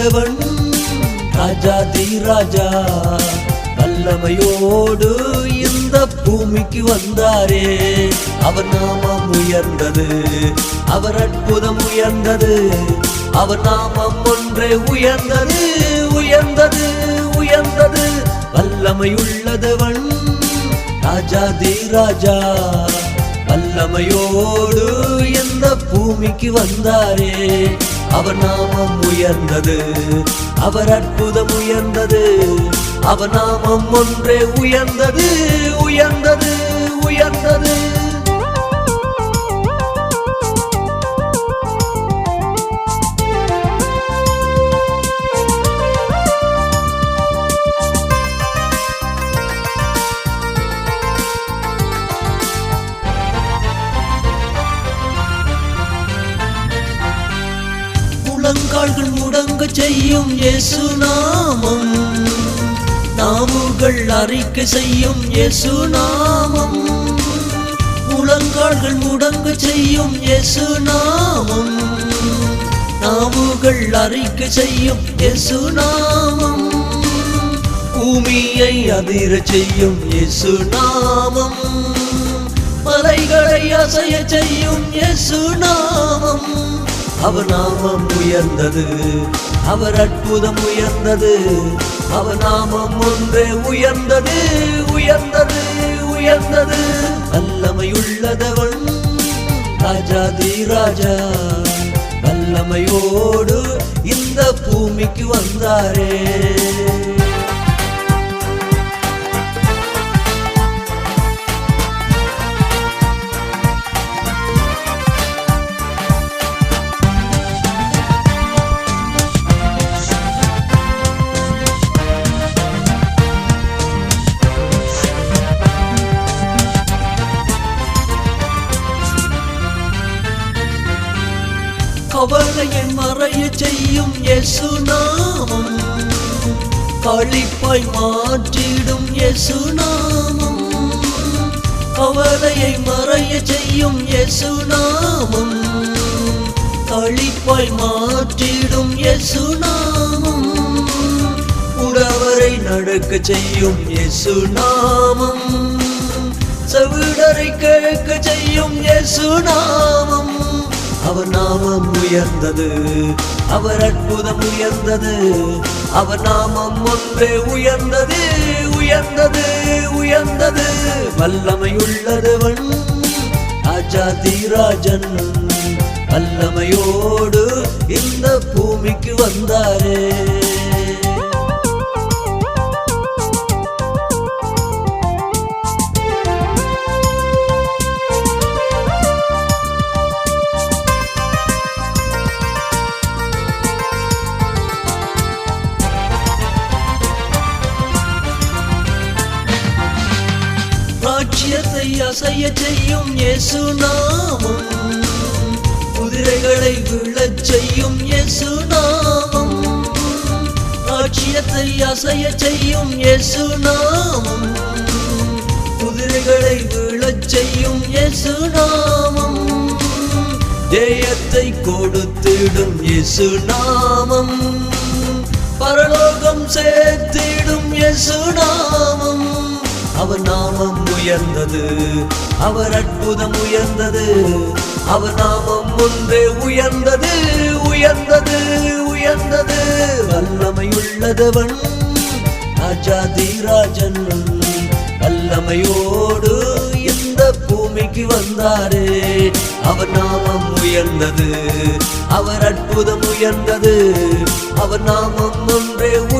ஆண்டவன் ராஜாதி ராஜா வல்லமையோடு இந்த பூமிக்கு வந்தாரே. அவர் நாமம் உயர்ந்தது அவர் அற்புதம் உயர்ந்தது அவர் நாமம் ஒன்றே உயர்ந்தது உயர்ந்தது உயர்ந்தது. வல்லமையுள்ளதவன் ராஜாதி ராஜா வல்லமையோடு இந்த பூமிக்கு வந்தாரே. அவர் நாமம் உயர்ந்தது. அவர் அற்புதம் உயர்ந்தது. அவர் நாமம் ஒன்றே உயர்ந்தது. உயர்ந்தது உயர்ந்தது. முழங்கால்கள் முடங்க செய்யும் இயேசு நாமம். நாவுகள் அறிக்கை செய்யும் இயேசு நாமம். முழங்கால்கள் முடங்க செய்யும் இயேசு நாமம். நாவுகள் அறிக்கை செய்யும் இயேசு நாமம். பூமியை அதிர செய்யும் இயேசு நாமம். மலைகளை அசைய செய்யும் இயேசு நாமம். அவர் நாமம் உயர்ந்தது. அவர் அற்புதம் உயர்ந்தது. அவர் நாமம் ஒன்றே உயர்ந்தது உயர்ந்தது உயர்ந்தது. வல்லமையுள்ளதவன் ராஜாதி ராஜா வல்லமையோடு இந்த பூமிக்கு வந்தாரே. கவலையை செய்யும் இயேசு நாமம் களிப்பாய் மாற்றிடும் இயேசு கவலையை மறைய செய்யும் இயேசு நாமம் களிப்பாய் மாற்றிடும் இயேசு உடவரை நடக்க செய்யும் இயேசு செவிடரை கேட்க செய்யும் இயேசு அவர் நாமம் உயர்ந்தது. அவர் அற்புதம் உயர்ந்தது. அவர் நாமம் ஒன்று உயர்ந்தது உயர்ந்தது உயர்ந்தது. வல்லமையுள்ளதவன் ராஜாதி ராஜன் வல்லமையோடு இந்த பூமிக்கு வந்தாரே. ராஜ்யத்தை அசைய செய்யும் இயேசு நாமம் குதிரைகளை விழச் செய்யும் இயேசு நாமம் ராஜ்யத்தை அசைய செய்யும் இயேசு நாமம் குதிரைகளை விழச் செய்யும் இயேசு நாமம் ஜெயத்தை கொடுத்திடும் இயேசு நாமம் பரலோகம் சேர்த்திடும் இயேசு நாமம் அவர் நாமம் உயர்ந்தது. அவர் அற்புதம் உயர்ந்தது. அவர் நாமம் முன்பே உயர்ந்தது. உயர்ந்தது உயர்ந்தது. வல்லமையுள்ளதவன் ராஜாதி ராஜன். வல்லமையோடு இந்த பூமிக்கு வந்தாரே. அவர் நாமம் உயர்ந்தது. அவர் அற்புதம் உயர்ந்தது. அவர் நாமம் ஒன்றே உயர்ந்தது